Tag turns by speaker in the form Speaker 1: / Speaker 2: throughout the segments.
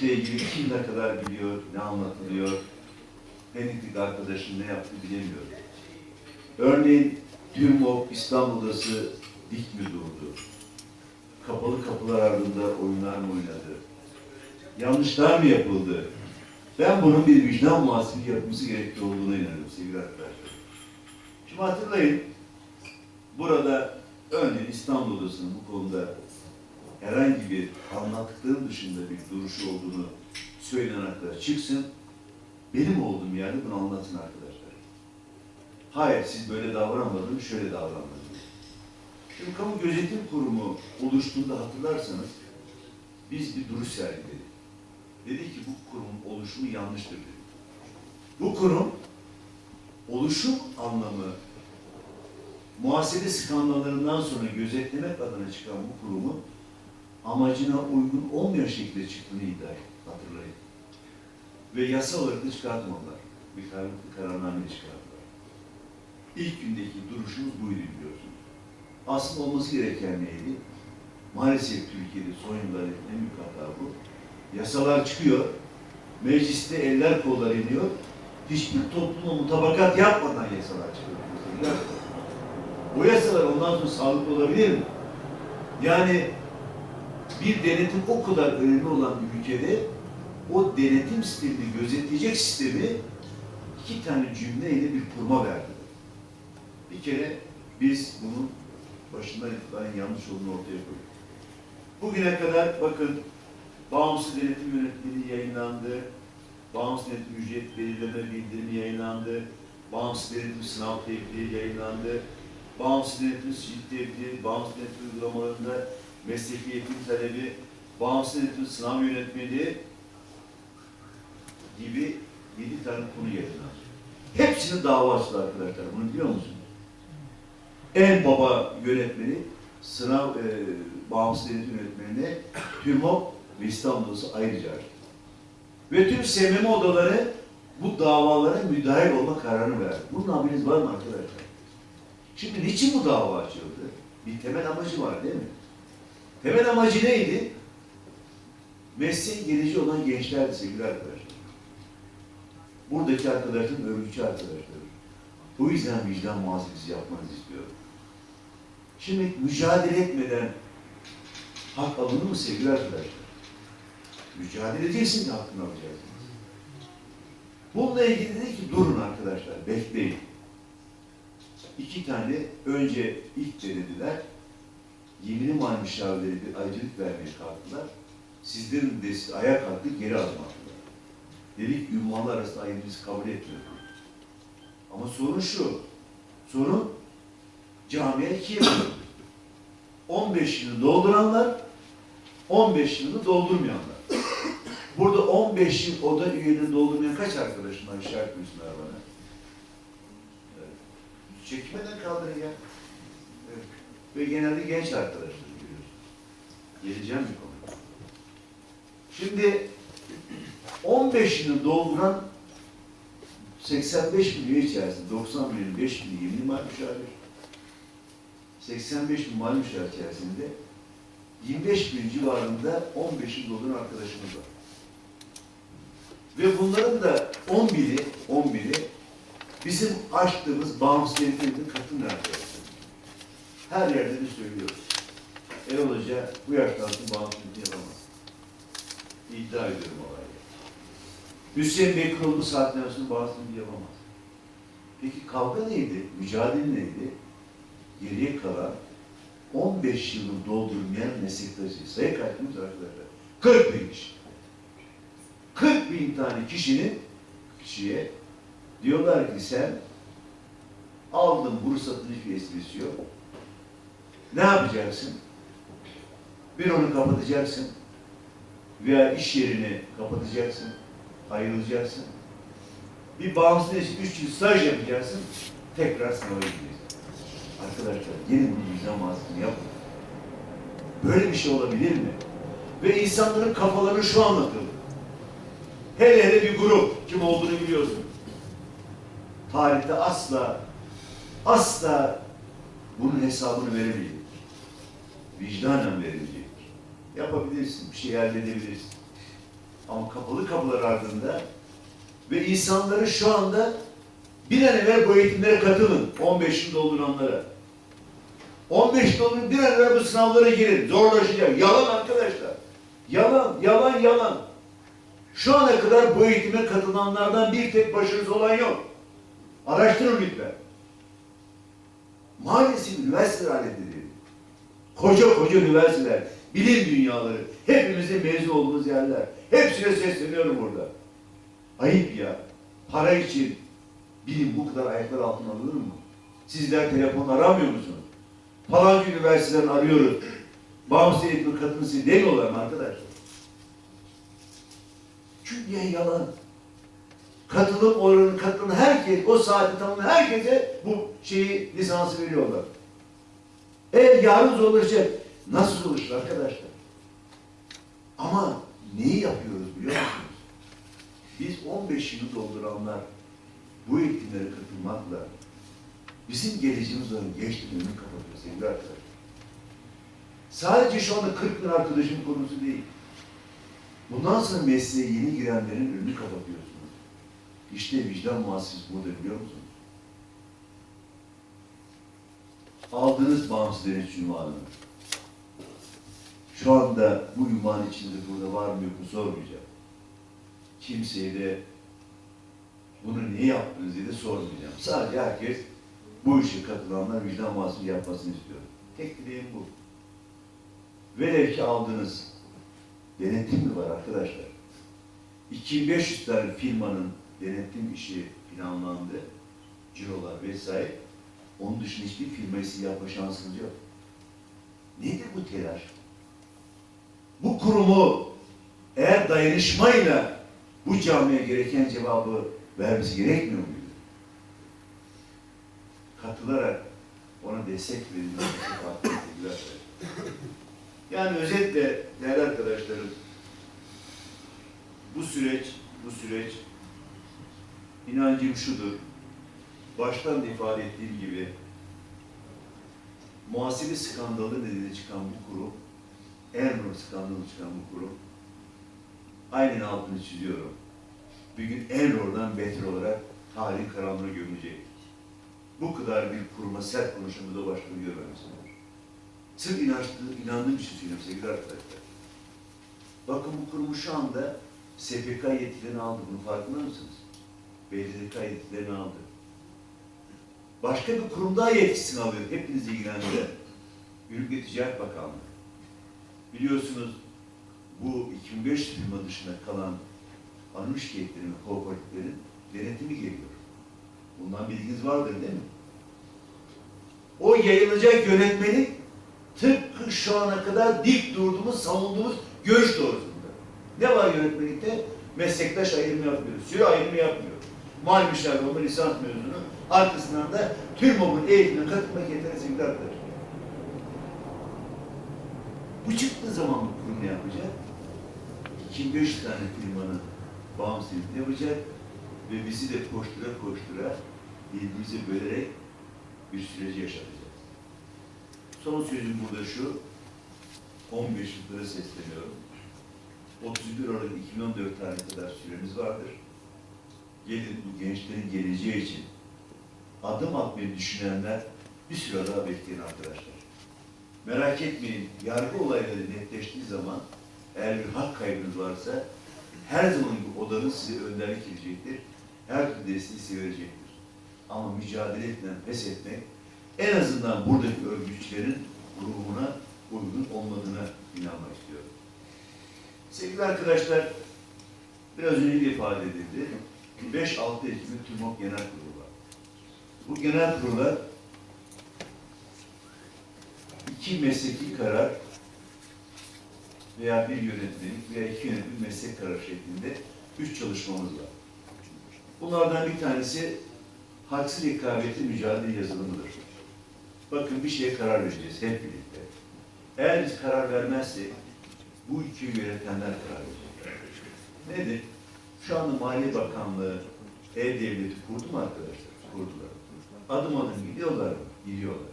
Speaker 1: devletle ilgili kim ne kadar biliyor, ne anlatılıyor, Pendik arkadaşın ne yaptı bilemiyorum. Örneğin TÜRMOP İstanbul'dası dik mi durdu? Kapalı kapılar ardında oyunlar mı oynadı? Yanlışlar mı yapıldı? Ben bunun bir vicdan muhasebesi yapılması gerektiği olduğuna inanıyorum sevgili arkadaşlar. Şimdi hatırlayın, burada örneğin İstanbul Odası'nın bu konuda herhangi bir anlattıkları dışında bir duruşu olduğunu söyleyen arkadaş çıksın, benim olduğum yerde bunu anlatın arkadaşlar. Hayır, siz böyle davranmadınız, şöyle davranmadınız. Şimdi Kamu Gözetim Kurumu oluştuğunda hatırlarsanız, biz bir duruş sergiledik. Dedi ki bu kurum oluşumu yanlıştır dedi. Bu kurum oluşum anlamı muhasebe skandallarından sonra gözetlemek adına çıkan bu kurumun amacına uygun olmayan şekilde çıktığını iddia etti. Hatırlayın. Ve yasa olarak da çıkartmadılar. Bir karar, kararname çıkarttılar. İlk gündeki duruşumuz buydu biliyorsunuz. Aslında olması gereken neydi? Maalesef Türkiye'de son yılların en büyük hata bu. Yasalar çıkıyor, mecliste eller kollar iniyor, hiçbir topluma mutabakat yapmadan yasalar çıkıyor. Bu yasalar ondan sonra sağlıklı olabilir mi? Yani bir denetim o kadar önemli olan bir ülkede o denetim sistemini gözetleyecek sistemi iki tane cümleyle bir kurma verdi. Bir kere biz bunun başından itibaren yanlış olduğunu ortaya koyduk. Bugüne kadar bakın bağımsız denetim yönetmeliği yayınlandı, bağımsız denetim ücret belirleme bildirimi yayınlandı, bağımsız denetim sınav tebliği yayınlandı, bağımsız denetim sicil tebliği, bağımsız denetim uygulamalarında mesleki eğitim talebi, bağımsız denetim sınav yönetmeliği gibi yedi tane konu yayınlandı. Hepsinin dava açtı arkadaşlar. Bunu biliyor musunuz? En baba yönetmeni sınav e, bağımsız denetim yönetmenine TÜRMOP ve İstanbul'da ayrıca. Ve tüm SMM odaları bu davalara müdahil olma kararını verdi. Bunun haberiniz var mı arkadaşlar? Şimdi niçin bu dava açıldı? Bir temel amacı var değil mi? Temel amacı neydi? Mesleğin geleceği olan gençlerdi sevgili arkadaşlar. Buradaki arkadaşlarım örgütçü arkadaşlarım. Bu yüzden vicdan muhasebesi yapmanızı istiyorum. Şimdi mücadele etmeden hak alınır mı sevgili arkadaşlar? Mücadele edeceksin ki hakkını alacaksınız. Bununla ilgili dedi ki durun arkadaşlar, bekleyin. İki tane önce ilk denediler. Yemini mal müşavirleri bir ayrıcalık vermeye kalktılar. Sizlerin de siz ayağa geri adım. Dedik ünvanlar arasında ayrı biz kabul etmiyoruz. Ama sorun şu, sorun camiye ikiye bölündü. 15 yılı dolduranlar, 15 yılı doldurmayanlar. Burada 15 yıl oda üyeliğini doldurmayan kaç arkadaşım var işaret buyursunlar bana. Evet. Çekmeden kaldırın ya. Evet. Ve genelde genç arkadaşlar görüyoruz. Geleceğim bir konu. Şimdi 15 yılı dolduran 85 bin üye içerisinde 90 binin 5 bini yemin mal müşavir. 85 bin mal müşavir içerisinde 25 bin civarında 15 yıl dolduran arkadaşımız var. Ve bunların da 11'i 11'i bizim açtığımız bağımsız yönetimde katılım arkadaşlar. Her yerde de söylüyoruz. Erol Hoca bu yaştan sonra bağımsız yönetim yapamaz. İddia ediyorum olayı. Hüseyin Bey kuruldu saatten sonra bağımsız yönetim yapamaz. Peki kavga neydi? Mücadele neydi? Geriye kalan 15 yılı doldurmayan meslektaşı. Sayı kaçmış arkadaşlar? 40 bin kişi. 40 bin tane kişinin kişiye diyorlar ki sen aldın Bursa'nın hiçbir esprisi yok. Ne yapacaksın? Bir onu kapatacaksın veya iş yerini kapatacaksın, ayrılacaksın. Bir bağımsız için üç yıl staj yapacaksın, tekrar sınava gireceksin. Arkadaşlar gelin bu vicdan muhasebesini yapın. Böyle bir şey olabilir mi? Ve insanların kafaları şu anlatıldı. Hele hele bir grup, kim olduğunu biliyorsun. Tarihte asla, asla bunun hesabını veremeyecek. Vicdanen verilecek. Yapabilirsin, bir şey halledebilirsin. Ama kapalı kapılar ardında ve insanları şu anda bir an evvel bu eğitimlere katılın. 15'ini dolduranlara. 15 doldurun bir an evvel bu sınavlara girin. Zorlaşacak. Yalan arkadaşlar. Yalan, yalan, yalan. Şu ana kadar bu eğitime katılanlardan bir tek başarısı olan yok. Araştırın lütfen. Maalesef üniversiteler halledildi. Koca koca üniversiteler, bilim dünyaları, hepimizin mezun olduğumuz yerler. Hepsine sesleniyorum burada. Ayıp ya. Para için bilim bu kadar ayaklar altına alınır mı? Sizler telefon aramıyor musunuz? Falanca üniversiteden arıyoruz. Bağımsız eğitime katılsın demiyorlar mı arkadaşlar? Çünkü ya yalan. Katılım oranı, katılım herkes, o saati tamamlayan herkese bu şeyi, lisansı veriyorlar. Eğer yarın zorlaşacak, nasıl zorlaşır arkadaşlar? Ama neyi yapıyoruz biliyor musunuz? Biz 15 yılı dolduranlar bu eğitimlere katılmakla bizim geleceğimiz olan gençlik önünü kapatıyor sevgili arkadaşlar. Sadece şu anda 40 bin arkadaşın konusu değil. Bundan sonra mesleğe yeni girenlerin önünü kapatıyorsunuz. İşte vicdan muhasebesi budur biliyor musunuz? Aldığınız bağımsız denetçi ünvanını. Şu anda bu ünvan içinde burada var mı yok mu sormayacağım. Kimseye de bunu niye yaptınız diye de sormayacağım. Sadece herkes bu işe katılanlar vicdan muhasebesi yapmasını istiyor. Tek dileğim bu. Velev ki aldınız. Denetim mi var arkadaşlar? 2500 tane firmanın denetim işi planlandı. Cirolar vesaire. Onun dışında hiçbir firmayı siz yapma şansınız yok. Nedir bu telaş? Bu kurumu eğer dayanışmayla bu camiye gereken cevabı vermesi gerekmiyor muydu? Katılarak ona destek verin. yani özetle değerli arkadaşlarım bu süreç, bu süreç inancım şudur. Baştan da ifade ettiğim gibi muhasebe skandalı nedeniyle çıkan bu kurum, Ermur skandalı çıkan bu kurum, aynen altını çiziyorum. Bir gün Ermur'dan beter olarak tarihin karanlığına gömülecek. Bu kadar bir kuruma sert konuşmamda başka bir. Sırf inançlı, inandığım için söylüyorum sevgili arkadaşlar. Bakın bu kurumu şu anda SPK yetkilerini aldı. Bunun farkında mısınız? BDDK yetkilerini aldı. Başka bir kurum daha yetkisini alıyor. Hepinizi ilgilendiren. Ürün ve Ticaret Bakanlığı. Biliyorsunuz bu 2500 firma dışında kalan anonim şirketlerin ve kooperatiflerin denetimi geliyor. Bundan bilginiz vardır değil mi? O yayılacak yönetmelik tıpkı şu ana kadar dik durduğumuz, savunduğumuz görüş doğrultusunda. Ne var yönetmelikte? Meslektaş ayrımı yapmıyor, süre ayrımı yapmıyor. Müşavir olma lisans mezunu, arkasından da TÜRMOB'un eğitimine katılmak sevgili arkadaşlar. Bu çıktığı zaman bu kurum ne yapacak? 2500 tane firmanın bağımsız eğitimini yapacak ve bizi de koştura koştura birbirimize bölerek bir süreci yaşatacak. Son sözüm burada şu, 15 yıllara sesleniyorum. 31 Aralık 2014 tarihine kadar süremiz vardır. Gelin bu gençlerin geleceği için adım atmayı düşünenler bir süre daha bekleyin arkadaşlar. Merak etmeyin, yargı olayları netleştiği zaman eğer bir hak kaybınız varsa her zaman gibi odanız size önderlik edecektir. Her türlü desteği size verecektir. Ama mücadele etmeden pes etmek en azından buradaki örgütçülerin ruhuna uygun olmadığına inanmak istiyorum. Sevgili arkadaşlar, biraz önce de ifade edildi. 5-6 Ekim'de TÜRMOK Genel Kurulu var. Bu genel kurula iki mesleki karar veya bir yönetmelik veya iki yönetmelik meslek kararı şeklinde üç çalışmamız var. Bunlardan bir tanesi haksız rekabeti mücadele yazılımıdır. Bakın bir şeye karar vereceğiz hep birlikte. Eğer biz karar vermezsek bu iki yönetenler karar verecekler. Nedir? Şu anda Maliye Bakanlığı E-Devleti kurdu mu arkadaşlar? Kurdular. Adım adım gidiyorlar mı? Gidiyorlar.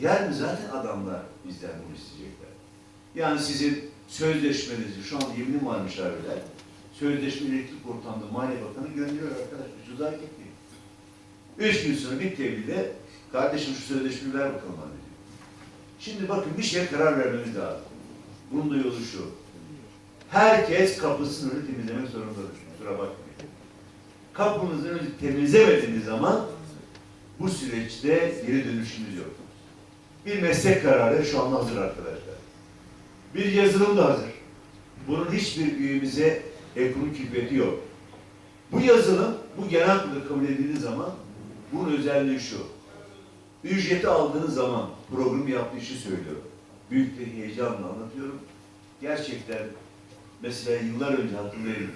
Speaker 1: Yarın zaten adamlar bizden bunu isteyecekler. Yani sizin sözleşmenizi, şu anda yeminli var müşavirler, sözleşme elektrik ortamda Maliye Bakanı gönderiyor arkadaş. Ucuz hareket değil. Üç gün sonra bir tebliğde kardeşim şu sözleşmeyi ver bakalım diyor. Şimdi bakın bir şeye karar vermemiz lazım. Bunun da yolu şu. Herkes kapısının önünü temizlemek zorundadır. Kusura bakmayın. Kapınızın önünü temizlemediğiniz zaman bu süreçte geri dönüşümüz yok. Bir meslek kararı şu anda hazır arkadaşlar. Bir yazılım da hazır. Bunun hiçbir üyemize ekonomik külfeti yok. Bu yazılım, bu genel kurulda kabul edildiği zaman bunun özelliği şu. Ücreti aldığınız zaman programı yaptığı işi söylüyorum. Büyük bir heyecanla anlatıyorum. Gerçekten mesela yıllar önce hatırlayın.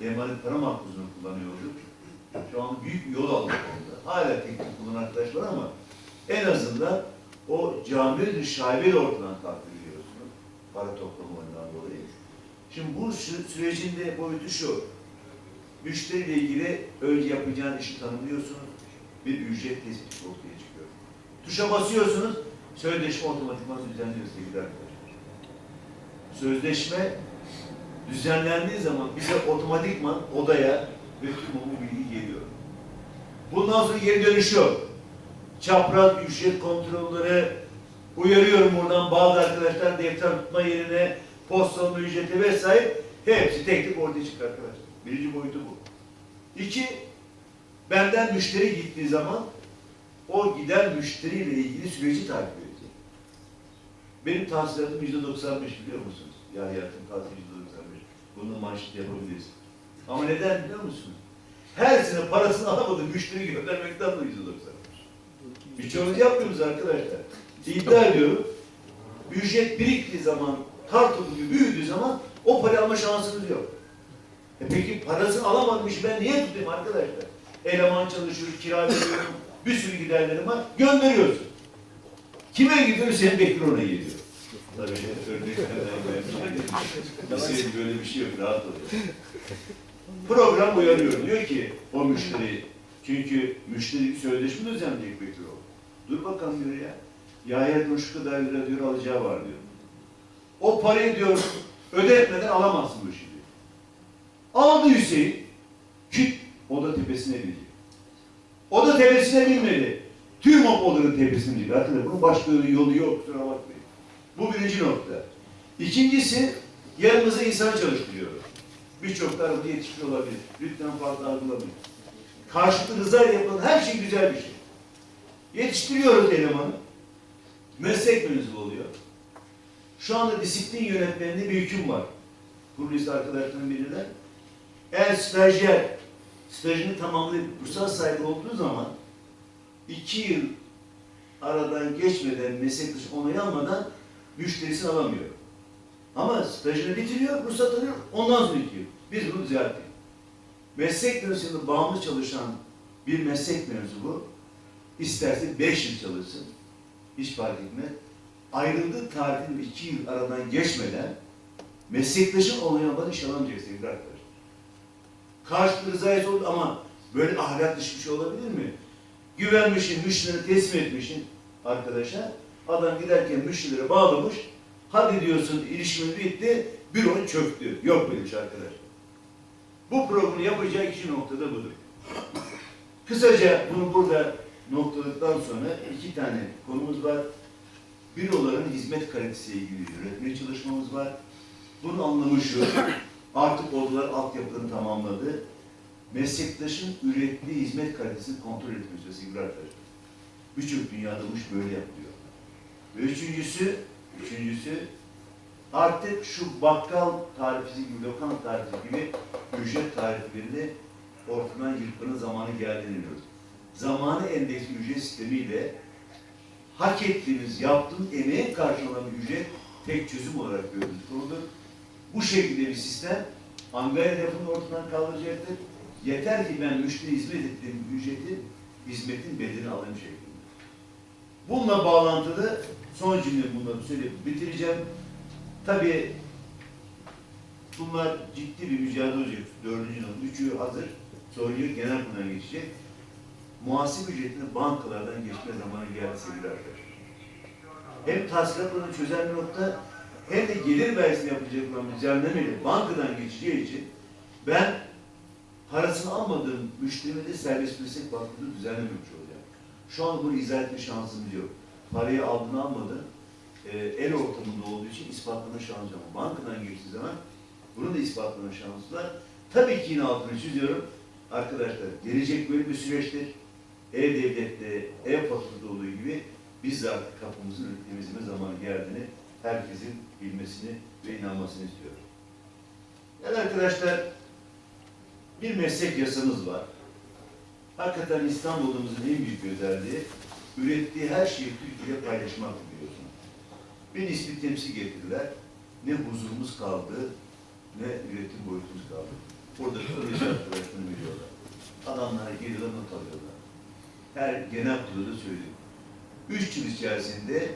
Speaker 1: Emanet para makbuzunu kullanıyorduk. Şu an büyük bir yol aldık onda. Hala teknik kullanan arkadaş var ama en azından o cami şaibe de ortadan kalktı biliyorsunuz. Para toplamalarından dolayı. Şimdi bu sü- sürecin de boyutu şu. Müşteriyle ilgili önce yapacağın işi tanımlıyorsunuz. Bir ücret tespiti ortaya çıkıyor. Tuşa basıyorsunuz. Sözleşme otomatikman düzenliyor sevgili arkadaşlar. Sözleşme düzenlendiği zaman bize otomatikman odaya tüm bu bilgi geliyor. Bundan sonra geri dönüş yok. Çapraz ücret kontrolleri uyarıyorum buradan bazı arkadaşlar defter tutma yerine postalın ücreti vesaire hepsi tek tek ortaya çıkıyor arkadaşlar. Birinci boyutu bu. İki, benden müşteri gittiği zaman o giden müşteriyle ilgili süreci takip edecek. Benim tahsilatım yüzde 95 biliyor musunuz? Ya hayatım tahsil yüzde 95. Bunu manşet yapabiliriz. Ama neden biliyor musunuz? Her sene parasını alamadı müşteri göndermekten de yüzde 95. Birçoğunuz yapmıyoruz arkadaşlar. İddia ediyorum. Ücret biriktiği zaman, topu gibi büyüdüğü zaman o parayı alma şansınız yok. E peki parasını alamadım işi ben niye tutayım arkadaşlar? Eleman çalışıyor, kira veriyorum, bir sürü giderlerim var, gönderiyorsun. Kime gidiyor? Senin bekir ona geliyor. Tabii örneklerden. Lisede böyle bir şey yok, rahat ol. Program uyarıyor. Diyor ki o müşteri, çünkü müşteri sözleşme düzenleyecek bekir o. Dur bakalım diyor ya. Ya şu kadar lira diyor alacağı var diyor. O parayı diyor ödetmeden alamazsın bu işi diyor. Aldı Hüseyin. Küt oda tepesine binecek. Oda tepesine binmedi. Tüm o odanın tepesine binecek. Arkadaşlar bunun başka yolu yok. Kusura bakmayın. Bu birinci nokta. İkincisi yanımıza insan çalıştırıyoruz. Birçok tarafı yetişkin olabilir. Lütfen fazla algılamayın. Karşılıklı rıza yapılan her şey güzel bir şey. Yetiştiriyoruz elemanı. Meslek mensubu oluyor. Şu anda disiplin yönetmeninde bir hüküm var. Kurulist arkadaşların bilirler. Eğer stajyer stajını tamamlayıp ruhsat sahibi olduğu zaman iki yıl aradan geçmeden, meslek dışı onay almadan müşterisini alamıyor. Ama stajını bitiriyor, ruhsat alıyor, ondan sonra yıl. Biz bunu düzelttik. Meslek mensubunda bağımlı çalışan bir meslek mensubu isterse beş yıl çalışsın, hiç fark etmez. Ayrıldığı tarihin iki yıl aradan geçmeden meslektaşın olayından iş alamayacak sevgili arkadaşlar. Karşılıklı rızayet oldu ama böyle ahlak dışı bir şey olabilir mi? Güvenmişin, müşterini teslim etmişin arkadaşa, adam giderken müşterilere bağlamış, hadi diyorsun ilişkimiz bitti, büron çöktü. Yok böyle bir şey. Bu programı yapacağı iki noktada budur. Kısaca bunu burada noktaladıktan sonra iki tane konumuz var. Büroların hizmet kalitesiyle ilgili yönetmeye çalışmamız var. Bunun anlamı şu, artık odalar altyapılarını tamamladı. Meslektaşın ürettiği hizmet kalitesini kontrol etmesi sevgili arkadaşlar. Birçok dünyada bu iş böyle yapılıyor. Ve üçüncüsü, üçüncüsü artık şu bakkal tarifesi gibi, lokanta tarifi gibi ücret tariflerini ortadan yırtmanın zamanı geldiğini biliyoruz. Zamanı endeksli ücret sistemiyle hak ettiğiniz, yaptığınız emeğe karşılanan ücret tek çözüm olarak gördüğünüz konudur. Bu şekilde bir sistem Angarya lafını ortadan kaldıracaktır. Yeter ki ben müşteri hizmet ettiğim ücreti, hizmetin bedelini alayım şeklinde. Bununla bağlantılı son cümle bunları söyleyip bitireceğim. Tabii bunlar ciddi bir mücadele olacak. Dördüncü not, üçü hazır. Soruyu genel kuruldan geçecek. Muhasebe ücretini bankalardan geçme zamanı geldi sevgili arkadaşlar. Hem tahsilatlarını çözen bir nokta hem de gelir vergisini yapacak olan düzenlemeyle bankadan geçeceği için Ben parasını almadığım müşterime de serbest meslek vakfını düzenlememiş olacağım. Şu an bunu izah etme şansım yok. Parayı aldın almadın, e, el ortamında olduğu için ispatlama şansı yok. Bankadan geçtiği zaman bunun da ispatlama şansı var. Tabii ki yine altını çiziyorum. Arkadaşlar gelecek böyle bir süreçtir. E-Devlet'te, e-faturada olduğu gibi biz artık kapımızın önüne temizleme zamanı geldiğini herkesin bilmesini ve inanmasını istiyorum. Yani arkadaşlar bir meslek yasamız var. Hakikaten İstanbul'umuzun en büyük özelliği ürettiği her şeyi Türkiye'ye paylaşmak biliyorsun. Bir nispi temsil getirdiler. Ne huzurumuz kaldı, ne üretim boyutumuz kaldı. Orada proje arkadaşlarını biliyorlar. Adamlara geliyorlar, not alıyorlar. Her genel kurulda söyledim. Üç yıl içerisinde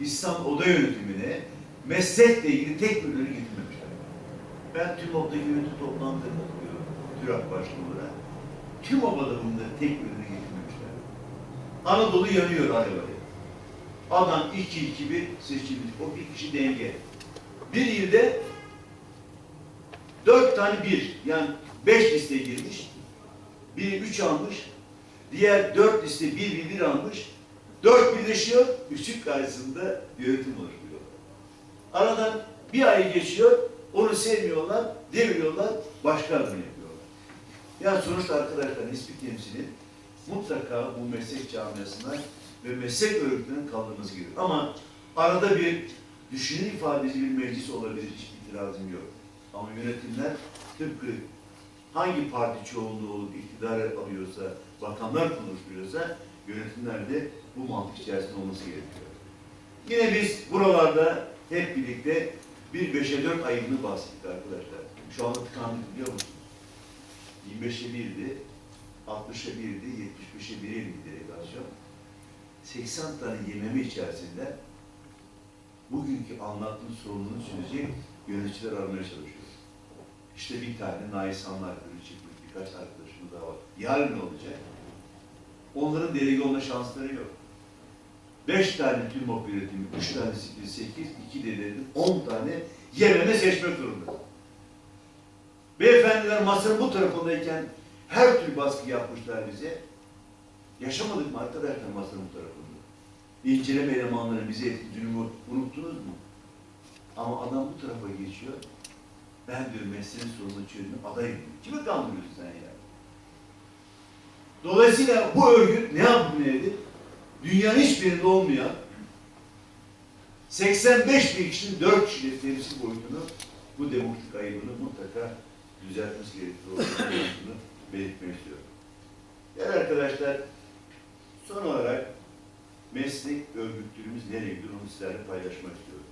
Speaker 1: İstanbul Oda Yönetimi'ne meslekle ilgili tek bir ürünü getirmemişler. Ben TÜMOP'taki yönetim toplantıda katılıyorum. TÜRAK başkanı olarak. TÜMOP'a da bunda tek bir ürünü getirmemişler. Anadolu yanıyor alev. Adam 2-2-1 seçilmiş. O bir kişi denge. Bir ilde dört tane bir, yani beş liste girmiş. Biri üç almış. Diğer dört liste bir bir bir almış. Dört birleşiyor. Üçü karşısında yönetim oluşturuyor. Aradan bir ay geçiyor. Onu sevmiyorlar, deviriyorlar, başka adını yapıyorlar. Yani sonuçta arkadaşlar nispi temsilin mutlaka bu meslek camiasından ve meslek örgütünden kaldırması gerekiyor. Ama arada bir düşünün ifadeci bir meclis olabilir, hiç itirazım yok. Ama yönetimler tıpkı hangi parti çoğunluğu olup iktidar alıyorsa, bakanlar konuşturuyorsa yönetimler de bu mantık içerisinde olması gerekiyor. Yine biz buralarda hep birlikte bir beşe dört ayını bahsettik arkadaşlar. Şu anda tıkandık biliyor musunuz? 25'e 1'di, 60'a 1'di, 75'e 1'e indi delegasyon. 80 tane yememe içerisinde bugünkü anlattığım sorununu çözecek yöneticiler aramaya çalışıyoruz. İşte bir tane Naisanlar ürün çıkmış, birkaç arkadaşımız daha var. Yarın ne olacak? Onların delege olma şansları yok. Beş tane TÜRMOP üretimi, üç tane sivil sekiz, iki dedenin on tane yememe seçmek zorunda. Beyefendiler masanın bu tarafındayken her türlü baskı yapmışlar bize. Yaşamadık mı arkadaşlar masanın bu tarafında? İnceleme elemanları bize etkilediğini unuttunuz mu? Ama adam bu tarafa geçiyor. Ben diyor mesleğin sorunu çözümü adayım. Kimi kandırıyorsun sen ya? Dolayısıyla bu örgüt ne dedi? Dünyanın hiçbirinde olmayan 85 bin kişinin 4 kişilik temsil boyutunu bu demokratik ayıbını mutlaka düzeltmesi gerektiği olduğunu belirtmek istiyorum. Yani arkadaşlar son olarak meslek örgütlerimiz nereye gidiyor onu sizlerle paylaşmak istiyorum.